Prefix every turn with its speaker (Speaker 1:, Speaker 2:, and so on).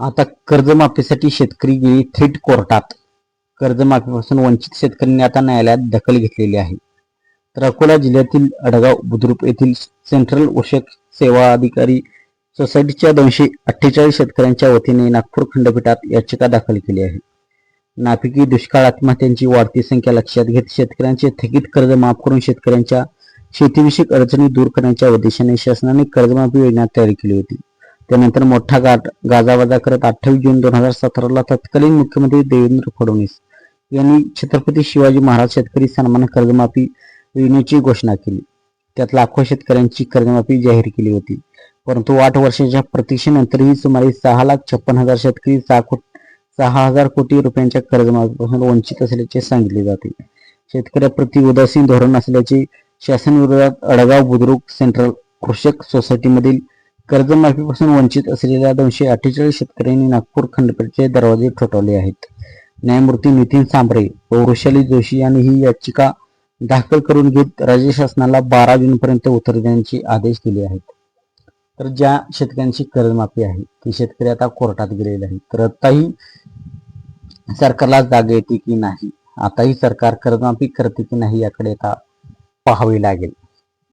Speaker 1: आता कर्जमाफीसाठी शेतकरी गेली थेट कोर्टात. कर्जमाफीपासून वंचित शेतकऱ्यांनी आता न्यायालयात दखल घेतलेली आहे. तर अकोला जिल्ह्यातील अडगाव बुद्रुक येथील सेंट्रल वशक सेवा अधिकारी सोसायटीच्या दोनशे अठ्ठेचाळीस शेतकऱ्यांच्या वतीने नागपूर खंडपीठात याचिका दाखल केली आहे. नापिकी दुष्काळ आत्महत्यांची वाढती संख्या लक्षात घेत शेतकऱ्यांचे थकीत कर्ज माफ करून शेतकऱ्यांच्या शेतीविषयक अडचणी दूर करण्याच्या उद्देशाने शासनाने कर्जमाफी योजना तयार केली होती. त्यानंतर मोठा गाठ गाजावाजा करत अठ्ठावीस जून दोन हजार सतराला तत्कालीन मुख्यमंत्री देवेंद्र फडणवीस यांनी छत्रपती शिवाजी महाराज शेतकरी सन्मान कर्जमाफी योजनेची घोषणा केली. त्यात लाखो शेतकऱ्यांची कर्जमाफी जाहीर केली होती. परंतु आठ वर्षाच्या प्रतीक्षेनंतरही सुमारे सहा लाख छप्पन हजार शेतकरी सहा कोट सहा हजार कोटी रुपयांच्या कर्जमाफीपासून वंचित असल्याचे सांगितले जाते. शेतकऱ्याप्रती उदासीन धोरण असल्याचे शासन विरोधात अडगाव बुद्रुक सेंट्रल कृषक सोसायटीमधील कर्जमाफीपासून वंचित असलेल्या दोनशे अठ्ठेचाळीस शेतकऱ्यांनी नागपूर खंडपीठचे दरवाजे ठोठावले आहेत. न्यायमूर्ती नितीन सांबरे व वृषाली जोशी यांनी ही याचिका दाखल करून घेत राज्य शासनाला बारा जून पर्यंत उत्तर देण्याचे आदेश दिले आहेत. तर ज्या शेतकऱ्यांची कर्जमाफी आहे ती शेतकरी आता कोर्टात गेलेले आहेत. तर आताही सरकारला जाग येते की नाही? आताही सरकार कर्जमाफी करते की नाही याकडे आता पाहावी लागेल.